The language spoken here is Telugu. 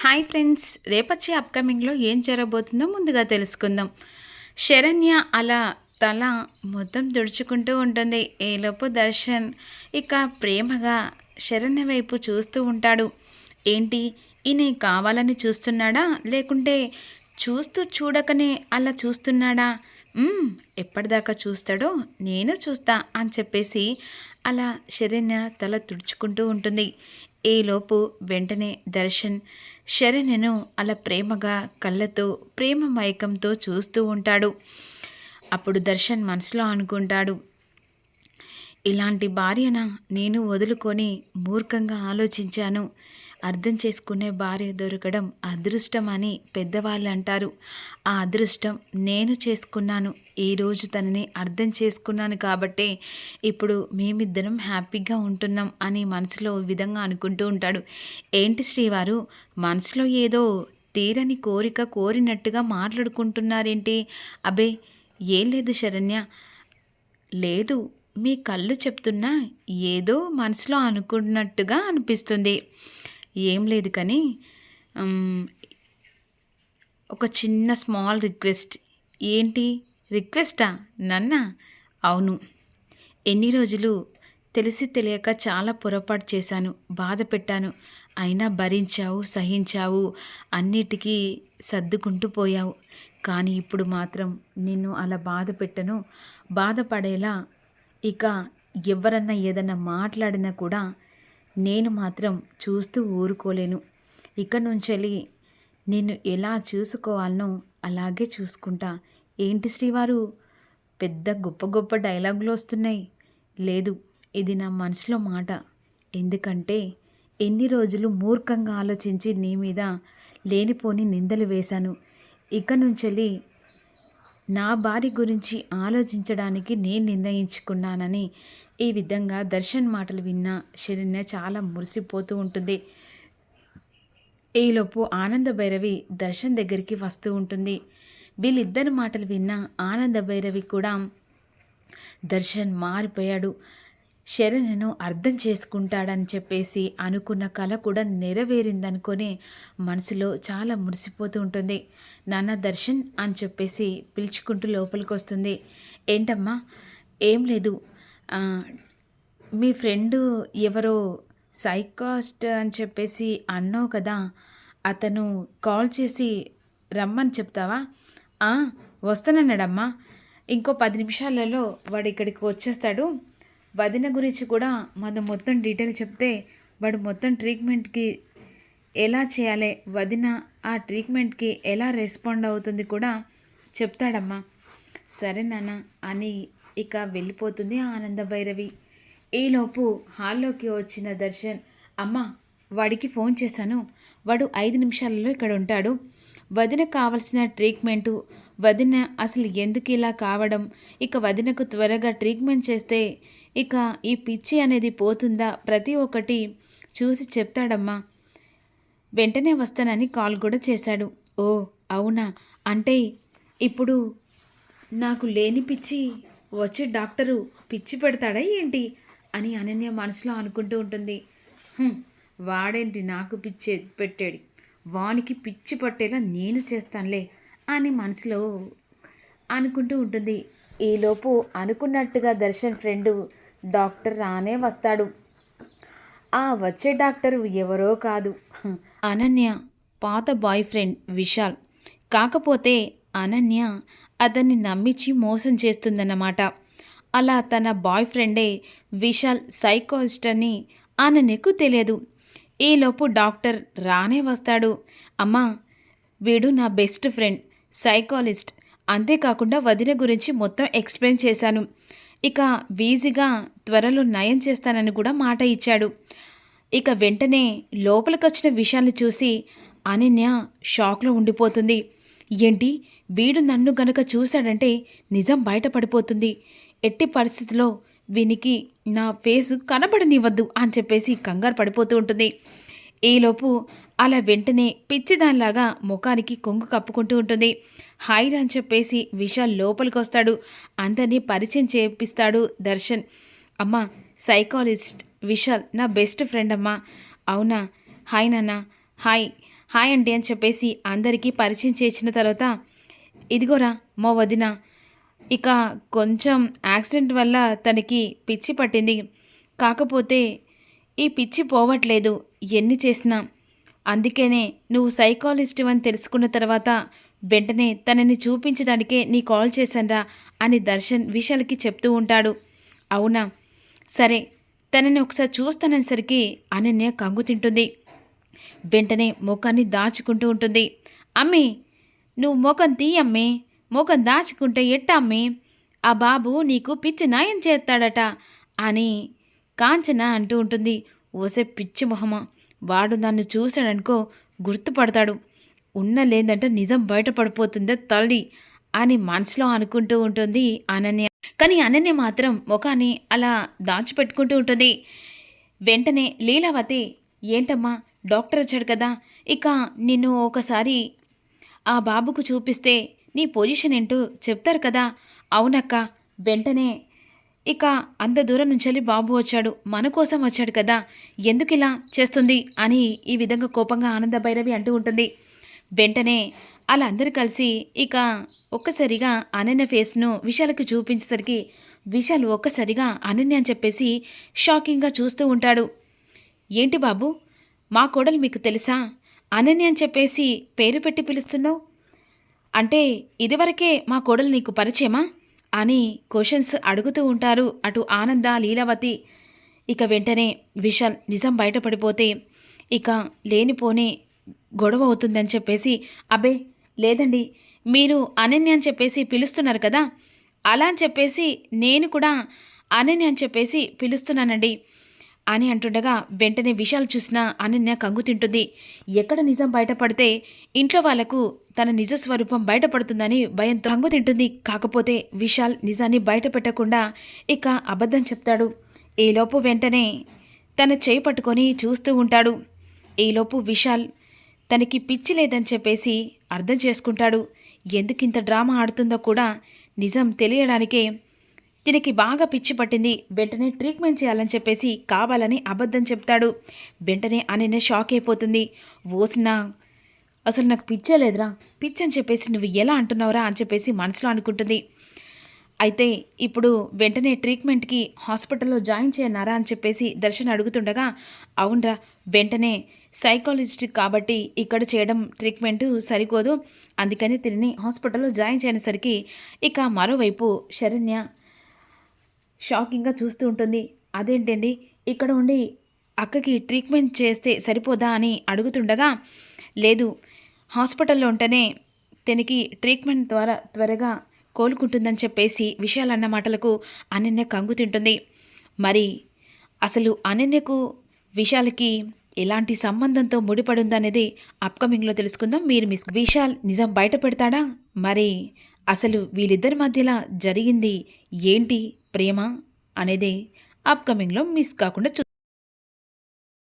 హాయ్ ఫ్రెండ్స్ రేపొచ్చే అప్కమింగ్లో ఏం జరగబోతుందో ముందుగా తెలుసుకుందాం. శరణ్య అలా తల మొత్తం తుడుచుకుంటూ ఉంటుంది. ఏలోపు దర్శన్ ఇక ప్రేమగా శరణ్య వైపు చూస్తూ ఉంటాడు. ఏంటి? ఈయన కావాలని చూస్తున్నాడా? లేకుంటే చూస్తూ చూడకనే అలా చూస్తున్నాడా? ఎప్పటిదాకా చూస్తాడో నేను చూస్తా అని చెప్పేసి అలా శరణ్య తల తుడుచుకుంటూ ఉంటుంది. ఈలోపు వెంటనే దర్శన్ శరణ్యను అలా ప్రేమగా కళ్ళతో ప్రేమ మైకంతో చూస్తూ ఉంటాడు. అప్పుడు దర్శన్ మనసులో అనుకుంటాడు ఇలాంటి భార్యన నేను వదులుకొని మూర్ఖంగా ఆలోచించాను. అర్థం చేసుకునే భార్య దొరకడం అదృష్టం అని పెద్దవాళ్ళు అంటారు ఆ అదృష్టం నేను చేసుకున్నాను. ఈరోజు తనని అర్థం చేసుకున్నాను కాబట్టే ఇప్పుడు మేమిద్దరం హ్యాపీగా ఉంటున్నాం అని మనసులో విధంగా అనుకుంటూ ఉంటాడు. ఏంటి శ్రీవారు? మనసులో ఏదో తీరని కోరిక కోరినట్టుగా మాట్లాడుకుంటున్నారేంటి? అబే ఏం లేదు శరణ్య. లేదు మీ కళ్ళు చెప్తున్నా ఏదో మనసులో అనుకున్నట్టుగా అనిపిస్తుంది. ఏం లేదు కానీ ఒక చిన్న స్మాల్ రిక్వెస్ట్. ఏంటి? రిక్వెస్టా? నన్న? అవును. ఎన్ని రోజులు? తెలిసి తెలియక చాలా పొరపాటు చేశాను. బాధ పెట్టాను. అయినా భరించావు సహించావు. అన్నిటికీ సర్దుకుంటూ పోయావు. కానీ ఇప్పుడు మాత్రం నిన్ను అలా బాధ పెట్టను. బాధపడేలా ఇక ఎవరన్నా ఏదన్నా మాట్లాడినా కూడా నేను మాత్రం చూస్తూ ఊరుకోలేను. ఇక నుంచి నిన్ను ఎలా చూసుకోవాలనో అలాగే చూసుకుంటా. ఏంటి శ్రీవారు? పెద్ద గొప్ప గొప్ప డైలాగులు వస్తున్నాయి. లేదు ఇది నా మనసులో మాట. ఎందుకంటే ఎన్ని రోజులు మూర్ఖంగా ఆలోచించి నీ మీద లేనిపోని నిందలు వేశాను. ఇక నుంచి నా భార్య గురించి ఆలోచించడానికి నేను నిర్ణయించుకున్నానని ఈ విధంగా దర్శన్ మాటలు విన్న శరణ్య చాలా మురిసిపోతూ ఉంటుంది. ఈలోపు ఆనంద భైరవి దర్శన్ దగ్గరికి వస్తూ ఉంటుంది. వీళ్ళిద్దరి మాటలు విన్న ఆనంద భైరవి కూడా దర్శన్ మారిపోయాడు. శరణను అర్థం చేసుకుంటాడని చెప్పేసి అనుకున్న కళ కూడా నెరవేరిందనుకొని మనసులో చాలా మురిసిపోతూ ఉంటుంది. నాన్న దర్శన్ అని చెప్పేసి పిలుచుకుంటూ లోపలికి వస్తుంది ఏంటమ్మా? ఏం లేదు. మీ ఫ్రెండు ఎవరో సైకాస్ట్ అని చెప్పేసి అన్నావు కదా. అతను కాల్ చేసి రమ్మని చెప్తావా? వస్తానన్నాడమ్మా. ఇంకో పది నిమిషాలలో వాడు ఇక్కడికి వచ్చేస్తాడు. వదిన గురించి కూడా మనం మొత్తం డీటెయిల్ చెప్తే వాడు మొత్తం ట్రీట్మెంట్కి ఎలా చేయాలి? వదిన ఆ ట్రీట్మెంట్కి ఎలా రెస్పాండ్ అవుతుంది కూడా చెప్తాడమ్మా. సరే నాన్న అని ఇక వెళ్ళిపోతుంది ఆనంద భైరవి. ఈలోపు హాల్లోకి వచ్చిన దర్శన్ అమ్మ వాడికి ఫోన్ చేశాను. వాడు ఐదు నిమిషాలలో ఇక్కడ ఉంటాడు. వదిన కావలసిన ట్రీట్మెంటు వదిన అసలు ఎందుకు ఇలా కావడం? ఇక వదినకు త్వరగా ట్రీట్మెంట్ చేస్తే ఇక ఈ పిచ్చి అనేది పోతుందా? ప్రతి ఒక్కటి చూసి చెప్తాడమ్మా. వెంటనే వస్తానని కాల్ కూడా చేశాడు. ఓ అవునా? అంటే ఇప్పుడు నాకు లేని పిచ్చి వచ్చే డాక్టరు పిచ్చి పెడతాడా ఏంటి? అని అనన్య మనసులో అనుకుంటూ ఉంటుంది. వాడేంటి నాకు పిచ్చి పెట్టాడు వానికి పిచ్చి పట్టేలా నేను చేస్తానులే అని మనసులో అనుకుంటూ ఉంటుంది. ఈలోపు అనుకున్నట్టుగా దర్శన్ ఫ్రెండు డాక్టర్ రానే వస్తాడు. ఆ వచ్చే డాక్టర్ ఎవరో కాదు. అనన్య పాత బాయ్ ఫ్రెండ్ విశాల్. కాకపోతే అనన్య అతన్ని నమ్మించి మోసం చేస్తుందన్నమాట. అలా తన బాయ్ ఫ్రెండే విశాల్ సైకాలజిస్ట్ అని అనన్యకు తెలియదు. ఈలోపు డాక్టర్ రానే వస్తాడు. అమ్మా వీడు నా బెస్ట్ ఫ్రెండ్ సైకాలజిస్ట్. అంతేకాకుండా వదిన గురించి మొత్తం ఎక్స్ప్లెయిన్ చేశాను. ఇక బీజీగా త్వరలో నయం చేస్తానని కూడా మాట ఇచ్చాడు. ఇక వెంటనే లోపలికి వచ్చిన విషయాన్ని చూసి అనన్య షాక్లో ఉండిపోతుంది. ఏంటి? వీడు నన్ను గనక చూశాడంటే నిజం బయటపడిపోతుంది. ఎట్టి పరిస్థితిలో వీనికి నా ఫేస్ కనపడనివ్వద్దు అని చెప్పేసి కంగారు పడిపోతూ ఉంటుంది. ఈలోపు అలా వెంటనే పిచ్చిదానిలాగా ముఖానికి కొంగు కప్పుకుంటూ ఉంటుంది. హాయ్ అని చెప్పేసి విశాల్ లోపలికి వస్తాడు అందరినీ పరిచయం చేపిస్తాడు దర్శన్. అమ్మా సైకాలజిస్ట్ విశాల్ నా బెస్ట్ ఫ్రెండ్ అమ్మా. అవునా? హాయ్ నాన్న. హాయ్. హాయ్ అండి అని చెప్పేసి అందరికీ పరిచయం చేసిన తర్వాత ఇదిగోరా మా వదిన. ఇక కొంచెం యాక్సిడెంట్ వల్ల తనకి పిచ్చి పట్టింది. కాకపోతే ఈ పిచ్చి పోవట్లేదు. ఎన్ని చేసినా. అందుకనే నువ్వు సైకాలజిస్ట్ అని తెలుసుకున్న తర్వాత వెంటనే తనని చూపించడానికే నీ కాల్ చేశాన్రా అని దర్శన్ విశాల్కి చెప్తూ ఉంటాడు. అవునా? సరే తనని ఒకసారి చూస్తాననేసరికి అనన్య కంగు తింటుంది. వెంటనే ముఖాన్ని దాచుకుంటూ ఉంటుంది. అమ్మి నువ్వు ముఖం తీయమ్మి ముఖం దాచుకుంటే ఎట్టమ్మే అమ్మి? ఆ బాబు నీకు పిచ్చి నాయం చేస్తాడట అని కాంచన అంటూ ఉంటుంది. ఓసే పిచ్చి మొహమా. వాడు నన్ను చూశాడనుకో గుర్తుపడతాడు. ఉన్న లేదంటే నిజం బయటపడిపోతుందే తల్లి అని మనసులో అనుకుంటూ ఉంటుంది అనన్య. కానీ అనన్య మాత్రం ముఖాన్ని అలా దాచిపెట్టుకుంటూ ఉంటుంది. వెంటనే లీలావతి ఏంటమ్మా డాక్టర్ వచ్చాడు కదా ఇక నిన్ను ఒకసారి ఆ బాబుకు చూపిస్తే నీ పొజిషన్ ఏంటో చెప్తారు కదా. అవునక్క. వెంటనే ఇక అంత దూరం నుంచి బాబు వచ్చాడు మన కోసం వచ్చాడు కదా ఎందుకు ఇలా చేస్తుంది అని ఈ విధంగా కోపంగా ఆనంద భైరవి అంటూ ఉంటుంది. వెంటనే అలా కలిసి ఇక ఒక్కసారిగా అనన్య ఫేస్ను విశాల్కి చూపించేసరికి విశాల్ ఒక్కసారిగా అనన్య అని చెప్పేసి షాకింగ్గా చూస్తూ ఉంటాడు. ఏంటి బాబు మా కోడలు మీకు తెలుసా? అనన్య అని చెప్పేసి పేరు పెట్టి పిలుస్తున్నావు? అంటే ఇదివరకే మా కోడలు నీకు పరిచయమా? అని క్వశ్చన్స్ అడుగుతూ ఉంటారు. అటు ఆనంద లీలావతి. ఇక వెంటనే విశాల్ నిజం బయటపడిపోతే ఇక లేనిపోని గొడవ అవుతుందని చెప్పేసి అబ్బే లేదండి మీరు అనన్య అని చెప్పేసి పిలుస్తున్నారు కదా? అలా అని చెప్పేసి నేను కూడా అనన్య అని చెప్పేసి పిలుస్తున్నానండి. అని అంటుండగా వెంటనే విశాల్ చూసిన అనన్య కంగు తింటుంది. ఎక్కడ నిజం బయటపడితే ఇంట్లో వాళ్ళకు తన నిజ స్వరూపం బయటపడుతుందని భయంతో కంగు తింటుంది. కాకపోతే విశాల్ నిజాన్ని బయట పెట్టకుండా ఇక అబద్ధం చెప్తాడు. ఈలోపు వెంటనే తన చేయి పట్టుకొని చూస్తూ ఉంటాడు. ఈలోపు విశాల్ తనకి పిచ్చి లేదని చెప్పేసి అర్థం చేసుకుంటాడు. ఎందుకింత డ్రామా ఆడుతుందో కూడా నిజం తెలియడానికే దీనికి బాగా పిచ్చి పట్టింది. వెంటనే ట్రీట్మెంట్ చేయాలని చెప్పేసి కావాలని అబద్ధం చెప్తాడు. వెంటనే అనన్య షాక్ అయిపోతుంది. ఓసిన అసలు నాకు పిచ్చే లేదురా. పిచ్చి అని చెప్పేసి నువ్వు ఎలా అంటున్నావురా అని చెప్పేసి మనసులో అనుకుంటుంది. అయితే ఇప్పుడు వెంటనే ట్రీట్మెంట్కి హాస్పిటల్లో జాయిన్ చేయనారా అని చెప్పేసి దర్శన్ అడుగుతుండగా అవునరా వెంటనే సైకాలజిస్ట్ కాబట్టి ఇక్కడ చేయడం ట్రీట్మెంట్ సరిపోదు. అందుకని తిని హాస్పిటల్లో జాయిన్ చేయనేసరికి ఇక మరోవైపు శరణ్య షాకింగ్గా చూస్తూ ఉంటుంది. అదేంటండి? ఇక్కడ ఉండి అక్కకి ట్రీట్మెంట్ చేస్తే సరిపోదా? అని అడుగుతుండగా లేదు. హాస్పిటల్లో ఉంటేనే తనకి ట్రీట్మెంట్ ద్వారా త్వరగా కోలుకుంటుందని చెప్పేసి విషయాలన్న మాటలకు అనన్య కంగు తింటుంది. మరి అసలు అనన్యకు విశాల్కి ఎలాంటి సంబంధంతో ముడిపడుందనేది అప్కమింగ్లో తెలుసుకుందాం. మీరు మిస్ విశాల్ నిజం బయట పెడతాడా? మరి అసలు వీళ్ళిద్దరి మధ్యలా జరిగింది ఏంటి ప్రేమ అనేది అప్కమింగ్లో మిస్ కాకుండా చూ